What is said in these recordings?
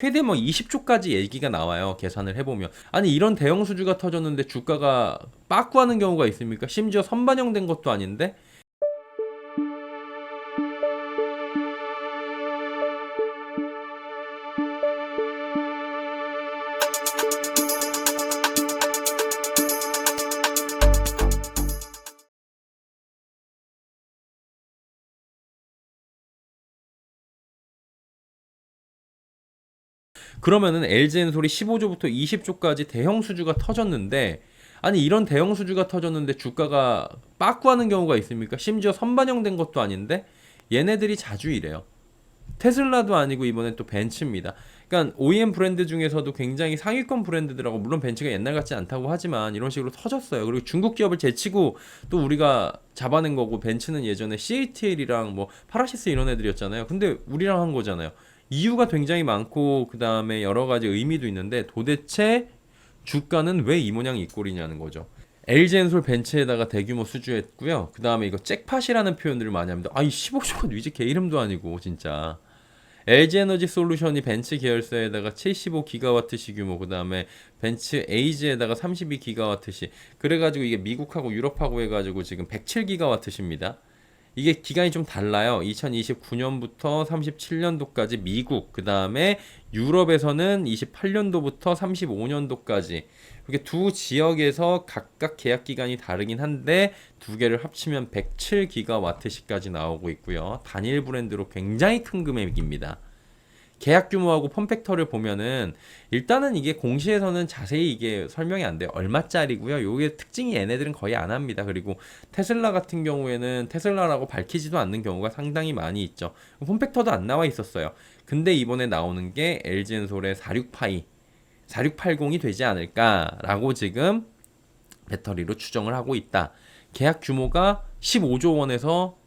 최대 뭐 20조까지 얘기가 나와요. 계산을 해보면. 아니, 이런 대형 수주가 터졌는데 주가가 빠꾸하는 경우가 있습니까? 심지어 선반영된 것도 아닌데? 그러면은 LG엔솔이 15조부터 20조까지 대형 수주가 터졌는데 아니 이런 대형 수주가 터졌는데 주가가 빠꾸하는 경우가 있습니까? 심지어 선반영된 것도 아닌데 얘네들이 자주 이래요. 테슬라도 아니고 이번엔 또 벤츠입니다. 그러니까 OEM 브랜드 중에서도 굉장히 상위권 브랜드들하고 물론 벤츠가 옛날 같지 않다고 하지만 이런 식으로 터졌어요. 그리고 중국 기업을 제치고 또 우리가 잡아낸 거고 벤츠는 예전에 CATL이랑 뭐 파라시스 이런 애들이었잖아요. 근데 우리랑 한 거잖아요. 이유가 굉장히 많고 그 다음에 여러 가지 의미도 있는데 도대체 주가는 왜 이 모양 이 꼴이냐는 거죠. LG엔솔 벤츠에다가 대규모 수주했고요. 그 다음에 이거 잭팟이라는 표현들을 많이 합니다. 아이 15조가 위지 개 이름도 아니고 진짜. LG에너지 솔루션이 벤츠 계열사에다가 75기가와트시 규모, 그 다음에 벤츠 에이즈에다가 32기가와트시. 그래가지고 이게 미국하고 유럽하고 해가지고 지금 107기가와트시입니다. 이게 기간이 좀 달라요. 2029년부터 37년도까지 미국, 그 다음에 유럽에서는 28년도부터 35년도까지 이렇게 두 지역에서 각각 계약 기간이 다르긴 한데 두 개를 합치면 107기가 와트시까지 나오고 있고요. 단일 브랜드로 굉장히 큰 금액입니다. 계약 규모하고 펌팩터를 보면은 일단은 이게 공시에서는 자세히 이게 설명이 안 돼요. 얼마짜리고요. 요게 특징이 얘네들은 거의 안 합니다. 그리고 테슬라 같은 경우에는 테슬라라고 밝히지도 않는 경우가 상당히 많이 있죠. 펌팩터도 안 나와 있었어요. 근데 이번에 나오는 게 LG엔솔의 46파이 4680이 되지 않을까라고 지금 배터리로 추정을 하고 있다. 계약 규모가 15조 원에서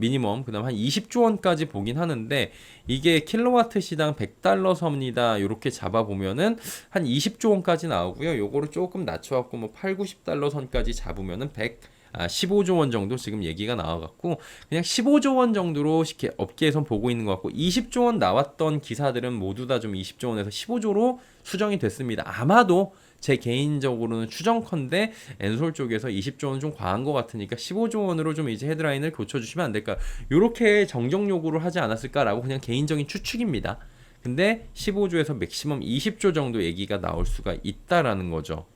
미니멈 그다음 한 20조 원까지 보긴 하는데 이게 킬로와트 시당 100달러 선이다 이렇게 잡아 보면은 한 20조 원까지 나오고요. 요거를 조금 낮춰 갖고 뭐 8, 90달러 선까지 잡으면은 100 아, 15조 원 정도 지금 얘기가 나와갖고 그냥 15조 원 정도로 이렇게 업계에선 보고 있는 것 같고 20조 원 나왔던 기사들은 모두 다 좀 20조 원에서 15조로 수정이 됐습니다. 아마도 제 개인적으로는 추정컨대 엔솔 쪽에서 20조 원은 좀 과한 것 같으니까 15조 원으로 좀 이제 헤드라인을 고쳐주시면 안 될까? 이렇게 정정 요구를 하지 않았을까라고 그냥 개인적인 추측입니다. 근데 15조에서 맥시멈 20조 정도 얘기가 나올 수가 있다라는 거죠.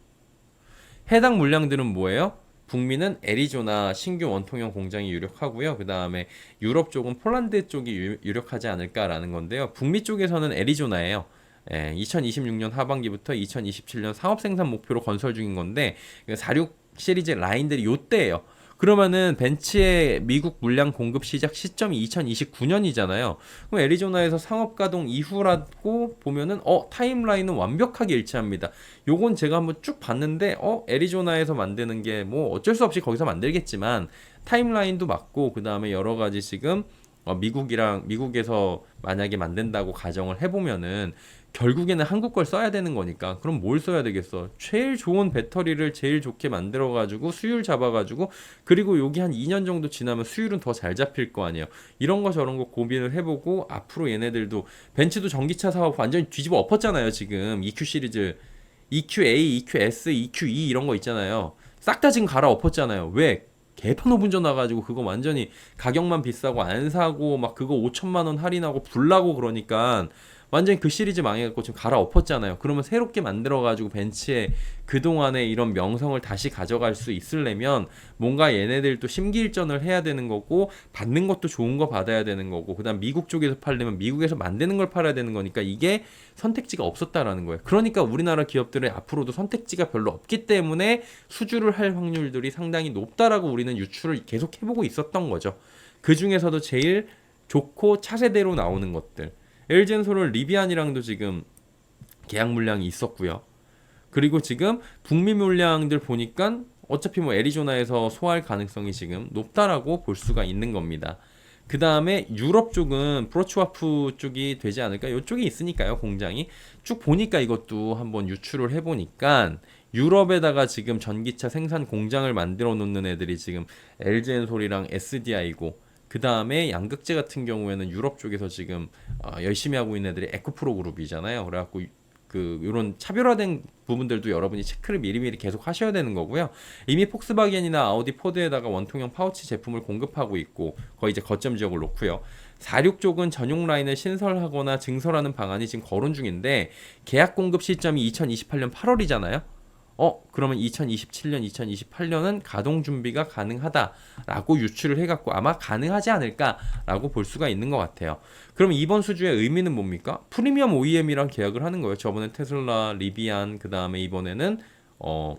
해당 물량들은 뭐예요? 북미는 애리조나 신규 원통형 공장이 유력하고요. 그 다음에 유럽 쪽은 폴란드 쪽이 유, 유력하지 않을까라는 건데요. 북미 쪽에서는 애리조나예요. 예, 2026년 하반기부터 2027년 사업 생산 목표로 건설 중인 건데 46 시리즈 라인들이 요때예요. 그러면은 벤츠의 미국 물량 공급 시작 시점이 2029년이잖아요. 그럼 애리조나에서 상업 가동 이후라고 보면은 어 타임라인은 완벽하게 일치합니다. 요건 제가 한번 쭉 봤는데 어 애리조나에서 만드는 게 뭐 어쩔 수 없이 거기서 만들겠지만 타임라인도 맞고 그 다음에 여러 가지 지금 어, 미국이랑 미국에서 만약에 만든다고 가정을 해보면은 결국에는 한국 걸 써야 되는 거니까 그럼 뭘 써야 되겠어? 제일 좋은 배터리를 제일 좋게 만들어 가지고 수율 잡아 가지고 그리고 여기 한 2년 정도 지나면 수율은 더 잘 잡힐 거 아니에요. 이런 거 저런 거 고민을 해 보고 앞으로 얘네들도 벤츠도 전기차 사업 완전히 뒤집어 엎었잖아요. 지금 EQ 시리즈 EQA, EQS, EQE 이런 거 있잖아요. 싹 다 지금 갈아 엎었잖아요. 왜? 개판 오분전 나가지고 그거 완전히 가격만 비싸고 안 사고 막 그거 5천만 원 할인하고 불나고 그러니까 완전히 그 시리즈 망해갖고 지금 갈아엎었잖아요. 그러면 새롭게 만들어가지고 벤츠에 그동안의 이런 명성을 다시 가져갈 수 있으려면 뭔가 얘네들도 심기일전을 해야 되는 거고 받는 것도 좋은 거 받아야 되는 거고 그다음 미국 쪽에서 팔려면 미국에서 만드는 걸 팔아야 되는 거니까 이게 선택지가 없었다라는 거예요. 그러니까 우리나라 기업들은 앞으로도 선택지가 별로 없기 때문에 수주를 할 확률들이 상당히 높다라고 우리는 유출을 계속 해보고 있었던 거죠. 그 중에서도 제일 좋고 차세대로 나오는 것들. 엘젠솔은 리비안이랑도 지금 계약 물량이 있었고요. 그리고 지금 북미 물량들 보니까 어차피 뭐 애리조나에서 소화할 가능성이 지금 높다라고 볼 수가 있는 겁니다. 그 다음에 유럽 쪽은 프로츠와프 쪽이 되지 않을까? 이쪽이 있으니까요, 공장이. 쭉 보니까 이것도 한번 유출을 해보니까 유럽에다가 지금 전기차 생산 공장을 만들어 놓는 애들이 지금 LG엔솔이랑 SDI고 그 다음에 양극재 같은 경우에는 유럽 쪽에서 지금 어, 열심히 하고 있는 애들이 에코프로 그룹이잖아요. 그래갖고 그 이런 차별화된 부분들도 여러분이 체크를 미리미리 계속 하셔야 되는 거고요. 이미 폭스바겐이나 아우디 포드에다가 원통형 파우치 제품을 공급하고 있고 거의 이제 거점 지역을 놓고요. 46 쪽은 전용 라인을 신설하거나 증설하는 방안이 지금 거론 중인데 계약 공급 시점이 2028년 8월이잖아요. 어 그러면 2027년, 2028년은 가동 준비가 가능하다라고 유추를 해갖고 아마 가능하지 않을까라고 볼 수가 있는 것 같아요. 그럼 이번 수주의 의미는 뭡니까? 프리미엄 OEM이랑 계약을 하는 거예요. 저번에 테슬라, 리비안, 그 다음에 이번에는 어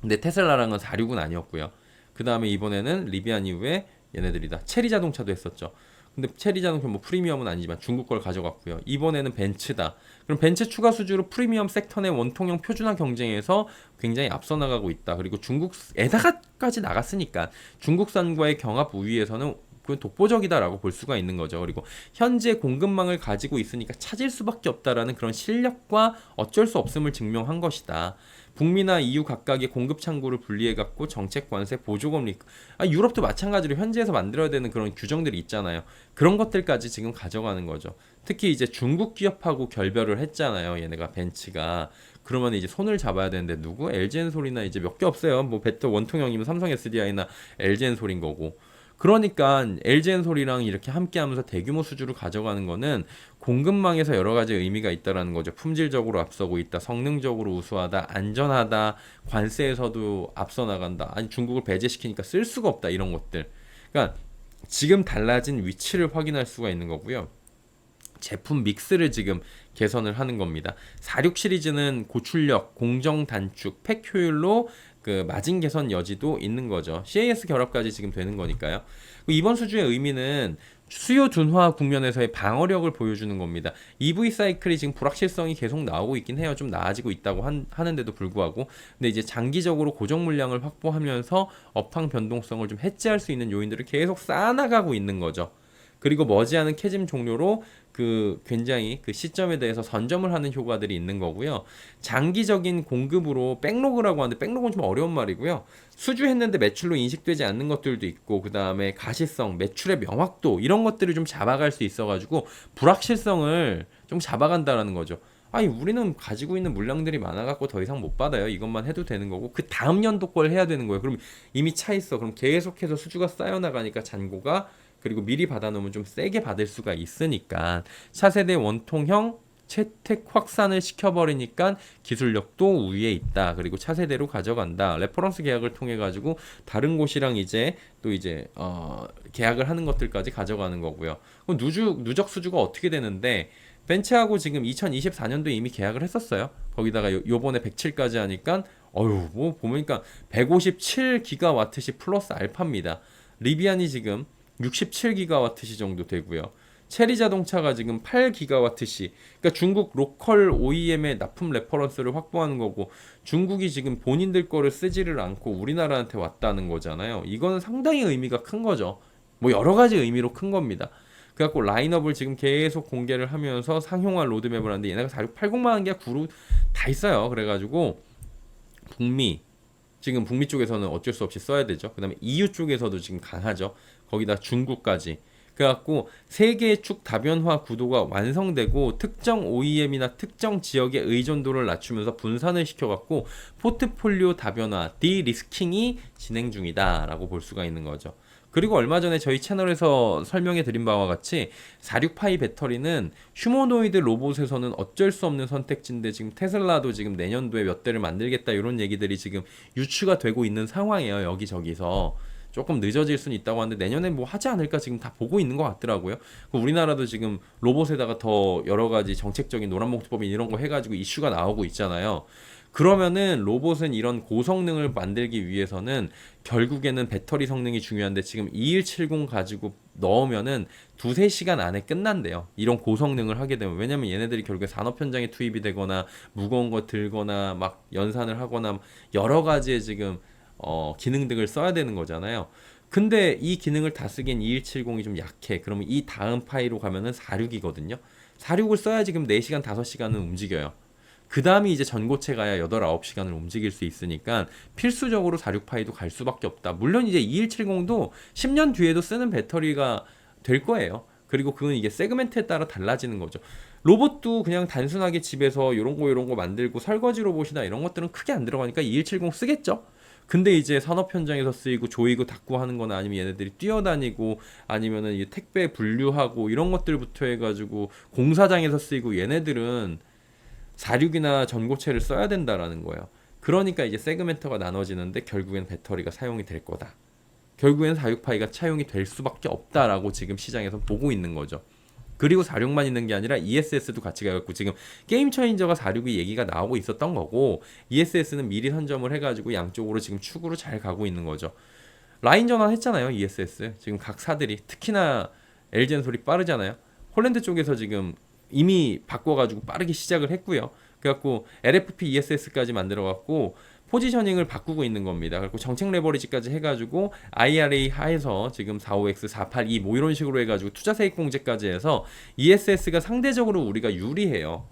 근데 테슬라랑은 46은 아니었고요. 그 다음에 이번에는 리비안 이후에 얘네들이 다. 체리 자동차도 했었죠. 근데 체리 자동차 뭐 프리미엄은 아니지만 중국 걸 가져갔고요. 이번에는 벤츠다. 그럼 벤츠 추가 수주로 프리미엄 섹터 내 원통형 표준화 경쟁에서 굉장히 앞서 나가고 있다. 그리고 중국에다가까지 나갔으니까 중국산과의 경합 우위에서는 그 독보적이다라고 볼 수가 있는 거죠. 그리고 현재 공급망을 가지고 있으니까 찾을 수밖에 없다라는 그런 실력과 어쩔 수 없음을 증명한 것이다. 북미나 EU 각각의 공급 창구를 분리해 갖고 정책 관세 보조 금리 아, 유럽도 마찬가지로 현지에서 만들어야 되는 그런 규정들이 있잖아요. 그런 것들까지 지금 가져가는 거죠. 특히 이제 중국 기업하고 결별을 했잖아요. 얘네가 벤츠가 그러면 이제 손을 잡아야 되는데 누구? LG엔솔이나 이제 몇 개 없어요. 뭐 배터 원통형이면 삼성 SDI나 LG엔솔인 거고. 그러니까 LG엔솔이랑 이렇게 함께하면서 대규모 수주를 가져가는 거는 공급망에서 여러 가지 의미가 있다라는 거죠. 품질적으로 앞서고 있다, 성능적으로 우수하다, 안전하다, 관세에서도 앞서 나간다. 아니 중국을 배제시키니까 쓸 수가 없다 이런 것들. 그러니까 지금 달라진 위치를 확인할 수가 있는 거고요. 제품 믹스를 지금 개선을 하는 겁니다. 46 시리즈는 고출력, 공정 단축, 팩 효율로 그 마진 개선 여지도 있는 거죠. CAS 결합까지 지금 되는 거니까요. 이번 수주의 의미는 수요 둔화 국면에서의 방어력을 보여주는 겁니다. EV 사이클이 지금 불확실성이 계속 나오고 있긴 해요. 좀 나아지고 있다고 한, 하는데도 불구하고. 근데 이제 장기적으로 고정 물량을 확보하면서 업황 변동성을 좀 해지할 수 있는 요인들을 계속 쌓아나가고 있는 거죠. 그리고 머지않은 캐짐 종료로 그 굉장히 그 시점에 대해서 선점을 하는 효과들이 있는 거고요. 장기적인 공급으로 백로그라고 하는데 백로그는 좀 어려운 말이고요. 수주했는데 매출로 인식되지 않는 것들도 있고 그 다음에 가시성, 매출의 명확도 이런 것들을 좀 잡아갈 수 있어 가지고 불확실성을 좀 잡아간다라는 거죠. 아니 우리는 가지고 있는 물량들이 많아갖고 더 이상 못 받아요. 이것만 해도 되는 거고 그 다음 연도 걸 해야 되는 거예요. 그럼 이미 차 있어. 그럼 계속해서 수주가 쌓여 나가니까 잔고가 그리고 미리 받아놓으면 좀 세게 받을 수가 있으니까 차세대 원통형 채택 확산을 시켜버리니까 기술력도 우위에 있다. 그리고 차세대로 가져간다. 레퍼런스 계약을 통해 가지고 다른 곳이랑 이제 또 이제 어 계약을 하는 것들까지 가져가는 거고요. 그럼 누적 누적 수주가 어떻게 되는데 벤츠하고 지금 2024년도 이미 계약을 했었어요. 거기다가 요, 요번에 107까지 하니까 어유 뭐 보니까 157 기가와트시 플러스 알파입니다. 리비안이 지금 67기가와트시 정도 되고요. 체리 자동차가 지금 8기가와트시. 그러니까 중국 로컬 OEM의 납품 레퍼런스를 확보하는 거고 중국이 지금 본인들 거를 쓰지를 않고 우리나라한테 왔다는 거잖아요. 이거는 상당히 의미가 큰 거죠. 뭐 여러 가지 의미로 큰 겁니다. 그래갖고 라인업을 지금 계속 공개를 하면서 상용화 로드맵을 하는데 얘네가 4680만 한개 구루 다 있어요. 그래가지고 북미 지금 북미 쪽에서는 어쩔 수 없이 써야 되죠. 그다음에 EU 쪽에서도 지금 강하죠. 거기다 중국까지. 그래갖고 세 개의 축 다변화 구도가 완성되고 특정 OEM이나 특정 지역의 의존도를 낮추면서 분산을 시켜갖고 포트폴리오 다변화, 디리스킹이 진행 중이다라고 볼 수가 있는 거죠. 그리고 얼마 전에 저희 채널에서 설명해 드린 바와 같이 46파이 배터리는 휴머노이드 로봇에서는 어쩔 수 없는 선택지인데 지금 테슬라도 지금 내년도에 몇 대를 만들겠다 이런 얘기들이 지금 유추가 되고 있는 상황이에요. 여기저기서. 조금 늦어질 수는 있다고 하는데 내년에 뭐 하지 않을까 지금 다 보고 있는 것 같더라고요. 그 우리나라도 지금 로봇에다가 더 여러 가지 정책적인 노란봉투법인 이런 거 해가지고 이슈가 나오고 있잖아요. 그러면은 로봇은 이런 고성능을 만들기 위해서는 결국에는 배터리 성능이 중요한데 지금 2170 가지고 넣으면은 두세 시간 안에 끝난대요. 이런 고성능을 하게 되면 왜냐면 얘네들이 결국에 산업 현장에 투입이 되거나 무거운 거 들거나 막 연산을 하거나 여러 가지의 지금 어, 기능 등을 써야 되는 거잖아요. 근데 이 기능을 다 쓰기엔 2170이 좀 약해. 그러면 이 다음 파이로 가면은 46이거든요. 46을 써야 지금 4시간, 5시간은 움직여요. 그 다음이 이제 전고체 가야 8, 9시간을 움직일 수 있으니까 필수적으로 46파이도 갈 수밖에 없다. 물론 이제 2170도 10년 뒤에도 쓰는 배터리가 될 거예요. 그리고 그건 이게 세그멘트에 따라 달라지는 거죠. 로봇도 그냥 단순하게 집에서 이런 거 이런 거 만들고 설거지 로봇이나 이런 것들은 크게 안 들어가니까 2170 쓰겠죠. 근데 이제 산업 현장에서 쓰이고 조이고 닦고 하는 거나 아니면 얘네들이 뛰어다니고 아니면은 이 택배 분류하고 이런 것들부터 해가지고 공사장에서 쓰이고 얘네들은 46이나 전고체를 써야 된다라는 거예요. 그러니까 이제 세그멘트가 나눠지는데 결국엔 배터리가 사용이 될 거다. 결국엔 46파이가 차용이 될 수밖에 없다라고 지금 시장에서 보고 있는 거죠. 그리고 46만 있는 게 아니라 ESS도 같이 가갖고 지금 게임 체인저가 46이 얘기가 나오고 있었던 거고 ESS는 미리 선점을 해가지고 양쪽으로 지금 축으로 잘 가고 있는 거죠. 라인 전환 했잖아요 ESS 지금 각 사들이 특히나 LGN 소리 빠르잖아요. 홀랜드 쪽에서 지금 이미 바꿔가지고 빠르게 시작을 했고요. 그래갖고 LFP ESS까지 만들어갖고 포지셔닝을 바꾸고 있는 겁니다. 그리고 정책 레버리지까지 해가지고 IRA 하에서 지금 45X, 482 뭐 이런 식으로 해가지고 투자 세액 공제까지 해서 ESS가 상대적으로 우리가 유리해요.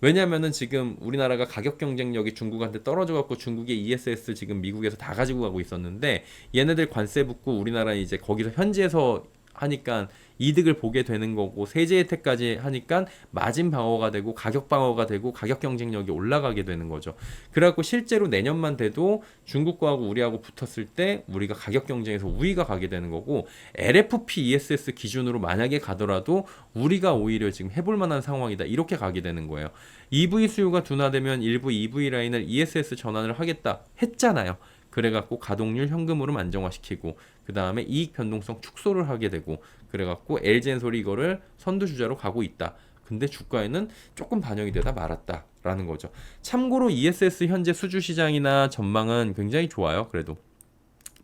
왜냐면은 지금 우리나라가 가격 경쟁력이 중국한테 떨어져 갖고 중국의 ESS 지금 미국에서 다 가지고 가고 있었는데 얘네들 관세 붙고 우리나라 이제 거기서 현지에서 하니까 이득을 보게 되는 거고 세제 혜택까지 하니까 마진 방어가 되고 가격 방어가 되고 가격 경쟁력이 올라가게 되는 거죠. 그래갖고 실제로 내년만 돼도 중국 과하고 우리하고 붙었을 때 우리가 가격 경쟁에서 우위가 가게 되는 거고 LFP ESS 기준으로 만약에 가더라도 우리가 오히려 지금 해볼 만한 상황이다 이렇게 가게 되는 거예요. EV 수요가 둔화되면 일부 EV 라인을 ESS 전환을 하겠다 했잖아요. 그래갖고 가동률 현금으로 안정화시키고 그 다음에 이익 변동성 축소를 하게 되고 그래갖고 LG엔솔이 이거를 선두주자로 가고 있다. 근데 주가에는 조금 반영이 되다 말았다라는 거죠. 참고로 ESS 현재 수주 시장이나 전망은 굉장히 좋아요. 그래도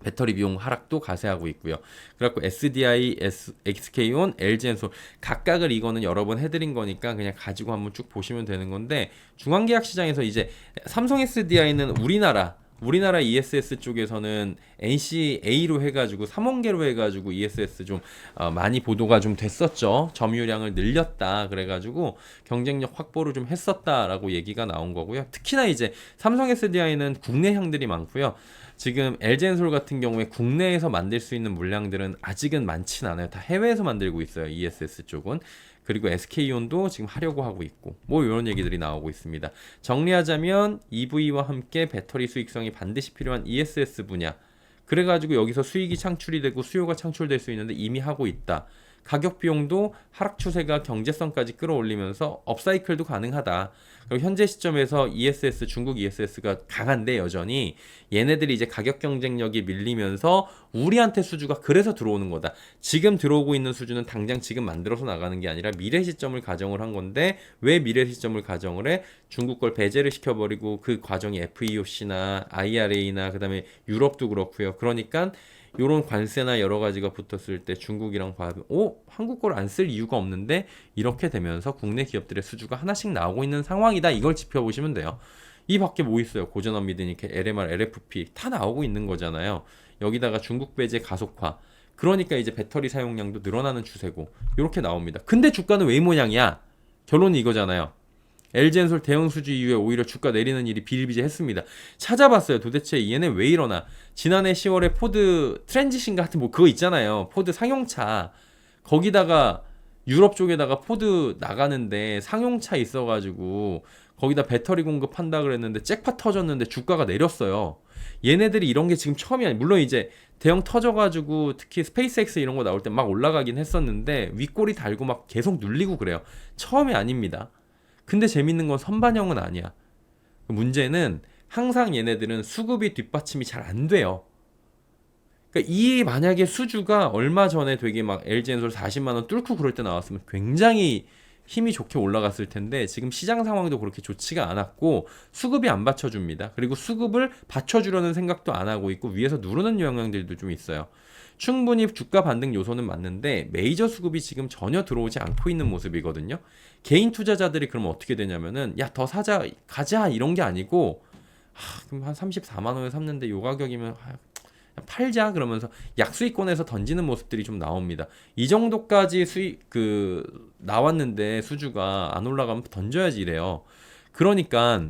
배터리 비용 하락도 가세하고 있고요. 그래갖고 SDI, S, XK온, LG엔솔 각각을 이거는 여러 번 해드린 거니까 그냥 가지고 한번 쭉 보시면 되는 건데 중앙계약 시장에서 이제 삼성 SDI는 우리나라 우리나라 ESS 쪽에서는 NCA로 해가지고 3원계로 해가지고 ESS 좀 어, 많이 보도가 좀 됐었죠. 점유량을 늘렸다 그래가지고 경쟁력 확보를 좀 했었다라고 얘기가 나온 거고요. 특히나 이제 삼성 SDI는 국내 향들이 많고요. 지금 LG엔솔 같은 경우에 국내에서 만들 수 있는 물량들은 아직은 많진 않아요. 다 해외에서 만들고 있어요. ESS 쪽은. 그리고 SK온도 지금 하려고 하고 있고 뭐 이런 얘기들이 나오고 있습니다. 정리하자면 EV와 함께 배터리 수익성이 반드시 필요한 ESS 분야 그래가지고 여기서 수익이 창출이 되고 수요가 창출될 수 있는데 이미 하고 있다. 가격 비용도 하락 추세가 경제성까지 끌어올리면서 업사이클도 가능하다. 현재 시점에서 ESS 중국 ESS가 강한데 여전히 얘네들이 이제 가격 경쟁력이 밀리면서 우리한테 수주가 그래서 들어오는 거다. 지금 들어오고 있는 수주는 당장 지금 만들어서 나가는 게 아니라 미래 시점을 가정을 한 건데 왜 미래 시점을 가정을 해? 중국 걸 배제를 시켜버리고 그 과정이 FEOC나 IRA나 그다음에 유럽도 그렇고요. 그러니까 요런 관세나 여러 가지가 붙었을 때 중국이랑 봐도 오 한국 걸 안 쓸 이유가 없는데 이렇게 되면서 국내 기업들의 수주가 하나씩 나오고 있는 상황이다 이걸 지켜보시면 돼요. 이 밖에 뭐 있어요? 고전원 미드니까 LMR, LFP 다 나오고 있는 거잖아요. 여기다가 중국 배제 가속화. 그러니까 이제 배터리 사용량도 늘어나는 추세고 이렇게 나옵니다. 근데 주가는 왜 이 모양이야? 결론이 이거잖아요. LG엔솔 대형 수주 이후에 오히려 주가 내리는 일이 비일비재했습니다. 찾아봤어요. 도대체 얘네 왜 이러나? 지난해 10월에 포드 트랜지션 같은 뭐 그거 있잖아요. 포드 상용차 거기다가 유럽 쪽에다가 포드 나가는데 상용차 있어가지고 거기다 배터리 공급한다 그랬는데 잭팟 터졌는데 주가가 내렸어요. 얘네들이 이런 게 지금 처음이 아니 물론 이제 대형 터져가지고 특히 스페이스X 이런 거 나올 때 막 올라가긴 했었는데 윗꼬리 달고 막 계속 눌리고 그래요. 처음이 아닙니다. 근데 재밌는 건 선반영은 아니야. 문제는 항상 얘네들은 수급이 뒷받침이 잘 안 돼요. 그러니까 이 만약에 수주가 얼마 전에 되게 막 LG엔솔 40만 원 뚫고 그럴 때 나왔으면 굉장히 힘이 좋게 올라갔을 텐데 지금 시장 상황도 그렇게 좋지가 않았고 수급이 안 받쳐줍니다. 그리고 수급을 받쳐주려는 생각도 안 하고 있고 위에서 누르는 영향들도 좀 있어요. 충분히 주가 반등 요소는 맞는데 메이저 수급이 지금 전혀 들어오지 않고 있는 모습이거든요. 개인 투자자들이 그러면 어떻게 되냐면은 야 더 사자 가자 이런 게 아니고 하, 그럼 한 34만 원에 샀는데 요 가격이면 하, 팔자 그러면서 약수익권에서 던지는 모습들이 좀 나옵니다. 이 정도까지 수익 그 나왔는데 수주가 안 올라가면 던져야지 이래요. 그러니까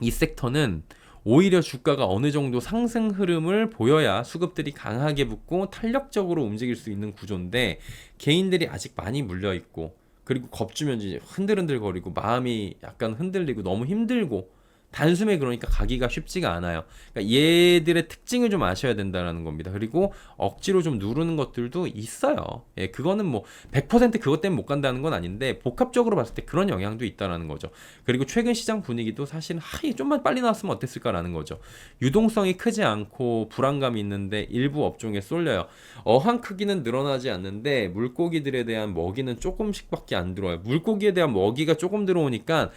이 섹터는 오히려 주가가 어느 정도 상승 흐름을 보여야 수급들이 강하게 붙고 탄력적으로 움직일 수 있는 구조인데 개인들이 아직 많이 물려 있고 그리고 겁주면 이제 흔들흔들거리고 마음이 약간 흔들리고 너무 힘들고 단숨에 그러니까 가기가 쉽지가 않아요. 그러니까 얘들의 특징을 좀 아셔야 된다라는 겁니다. 그리고 억지로 좀 누르는 것들도 있어요. 예, 그거는 뭐 100% 그것 때문에 못 간다는 건 아닌데 복합적으로 봤을 때 그런 영향도 있다라는 거죠. 그리고 최근 시장 분위기도 사실 하이 좀만 빨리 나왔으면 어땠을까라는 거죠. 유동성이 크지 않고 불안감이 있는데 일부 업종에 쏠려요. 어항 크기는 늘어나지 않는데 물고기들에 대한 먹이는 조금씩밖에 안 들어와요. 물고기에 대한 먹이가 조금 들어오니까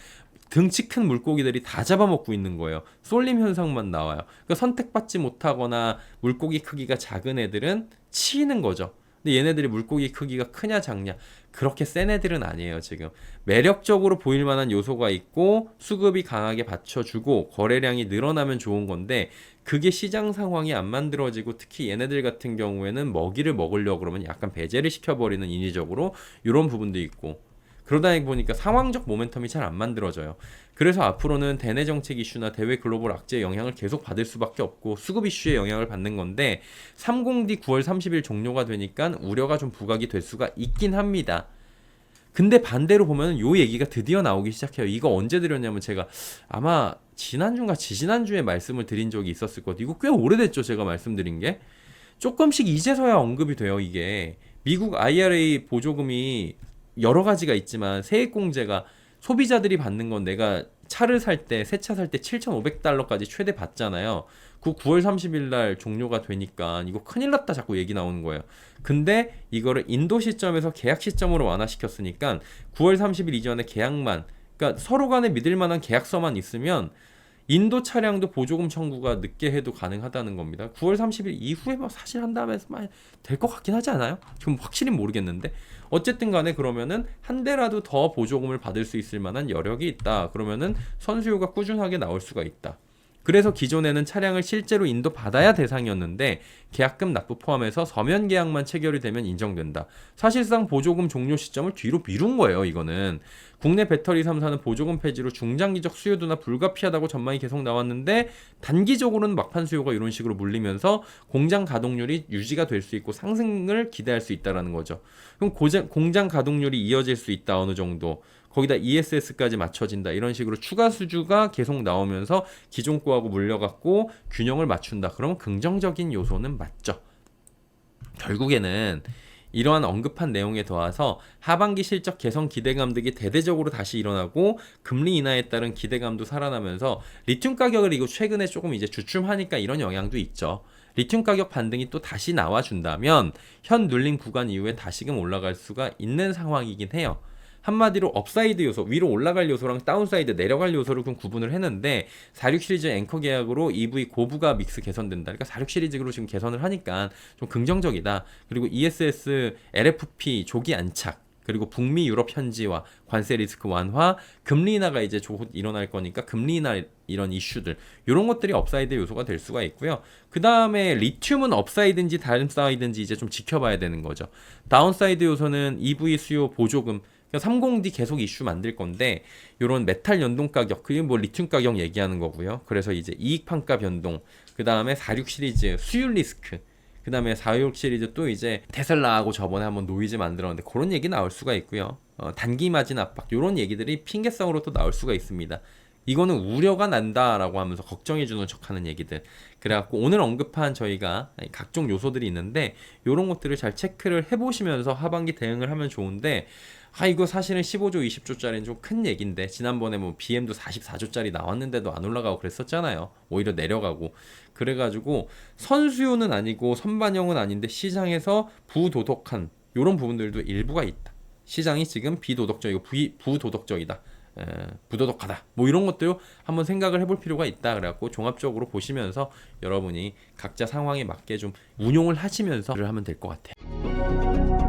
등치 큰 물고기들이 다 잡아먹고 있는 거예요. 쏠림 현상만 나와요. 그러니까 선택받지 못하거나 물고기 크기가 작은 애들은 치이는 거죠. 근데 얘네들이 물고기 크기가 크냐 작냐 그렇게 센 애들은 아니에요 지금 매력적으로 보일 만한 요소가 있고 수급이 강하게 받쳐주고 거래량이 늘어나면 좋은 건데 그게 시장 상황이 안 만들어지고 특히 얘네들 같은 경우에는 먹이를 먹으려고 그러면 약간 배제를 시켜버리는 인위적으로 이런 부분도 있고 그러다 보니까 상황적 모멘텀이 잘 안 만들어져요. 그래서 앞으로는 대내 정책 이슈나 대외 글로벌 악재의 영향을 계속 받을 수밖에 없고 수급 이슈의 영향을 받는 건데 30D 9월 30일 종료가 되니까 우려가 좀 부각이 될 수가 있긴 합니다. 근데 반대로 보면 요 얘기가 드디어 나오기 시작해요. 이거 언제 드렸냐면 제가 아마 지난주인가 지지난주에 말씀을 드린 적이 있었을 것 같아요. 이거 꽤 오래됐죠. 제가 말씀드린 게. 조금씩 이제서야 언급이 돼요. 이게. 미국 IRA 보조금이 여러 가지가 있지만 세액공제가 소비자들이 받는 건 내가 차를 살 때 새 차 살 때 7,500달러까지 최대 받잖아요. 그 9월 30일 날 종료가 되니까 이거 큰일 났다 자꾸 얘기 나오는 거예요. 근데 이거를 인도 시점에서 계약 시점으로 완화시켰으니까 9월 30일 이전에 계약만 그러니까 서로 간에 믿을 만한 계약서만 있으면 인도 차량도 보조금 청구가 늦게 해도 가능하다는 겁니다. 9월 30일 이후에 뭐 사실 한 다음에 될것 같긴 하지 않아요? 지금 확실히 모르겠는데 어쨌든 간에 그러면은 한 대라도 더 보조금을 받을 수 있을 만한 여력이 있다. 그러면은 선수요가 꾸준하게 나올 수가 있다. 그래서 기존에는 차량을 실제로 인도 받아야 대상이었는데 계약금 납부 포함해서 서면 계약만 체결이 되면 인정된다. 사실상 보조금 종료 시점을 뒤로 미룬 거예요, 이거는. 국내 배터리 3사는 보조금 폐지로 중장기적 수요도나 불가피하다고 전망이 계속 나왔는데 단기적으로는 막판 수요가 이런 식으로 물리면서 공장 가동률이 유지가 될 수 있고 상승을 기대할 수 있다라는 거죠. 그럼 고장, 공장 가동률이 이어질 수 있다 어느 정도. 거기다 ESS까지 맞춰진다 이런 식으로 추가 수주가 계속 나오면서 기존 거하고 물려갖고 균형을 맞춘다. 그러면 긍정적인 요소는 맞죠. 결국에는 이러한 언급한 내용에 더해서 하반기 실적 개선 기대감 등이 대대적으로 다시 일어나고 금리 인하에 따른 기대감도 살아나면서 리튬 가격을 이거 최근에 조금 이제 주춤하니까 이런 영향도 있죠. 리튬 가격 반등이 또 다시 나와준다면 현 눌린 구간 이후에 다시금 올라갈 수가 있는 상황이긴 해요. 한마디로 업사이드 요소, 위로 올라갈 요소랑 다운사이드 내려갈 요소를 좀 구분을 했는데 46 시리즈 앵커 계약으로 EV 고부가 믹스 개선된다. 그러니까 46 시리즈로 지금 개선을 하니까 좀 긍정적이다. 그리고 ESS, LFP 조기 안착 그리고 북미 유럽 현지화, 관세 리스크 완화, 금리 인하가 이제 곧 일어날 거니까 금리 인하 이런 이슈들 이런 것들이 업사이드 요소가 될 수가 있고요. 그 다음에 리튬은 업사이드인지 다운사이드인지 이제 좀 지켜봐야 되는 거죠. 다운사이드 요소는 EV 수요 보조금 30D 계속 이슈 만들 건데 요런 메탈 연동 가격 그게 뭐 리튬 가격 얘기하는 거고요. 그래서 이제 이익 판가 변동 그 다음에 46 시리즈 수율 리스크 그 다음에 46 시리즈 또 이제 테슬라하고 저번에 한번 노이즈 만들었는데 그런 얘기 나올 수가 있고요. 어, 단기 마진 압박 요런 얘기들이 핑계성으로 또 나올 수가 있습니다. 이거는 우려가 난다라고 하면서 걱정해주는 척하는 얘기들. 그래갖고 오늘 언급한 저희가 각종 요소들이 있는데 이런 것들을 잘 체크를 해보시면서 하반기 대응을 하면 좋은데 아 이거 사실은 15조 20조짜리는 좀 큰 얘기인데 지난번에 뭐 BM도 44조짜리 나왔는데도 안 올라가고 그랬었잖아요. 오히려 내려가고 그래가지고 선수요는 아니고 선반영은 아닌데 시장에서 부도덕한 이런 부분들도 일부가 있다. 시장이 지금 비도덕적이고 부, 부도덕적이다. 에, 부도덕하다. 뭐 이런 것들 한번 생각을 해볼 필요가 있다. 그래갖고 종합적으로 보시면서 여러분이 각자 상황에 맞게 좀 운용을 하시면서 하면 될 것 같아요.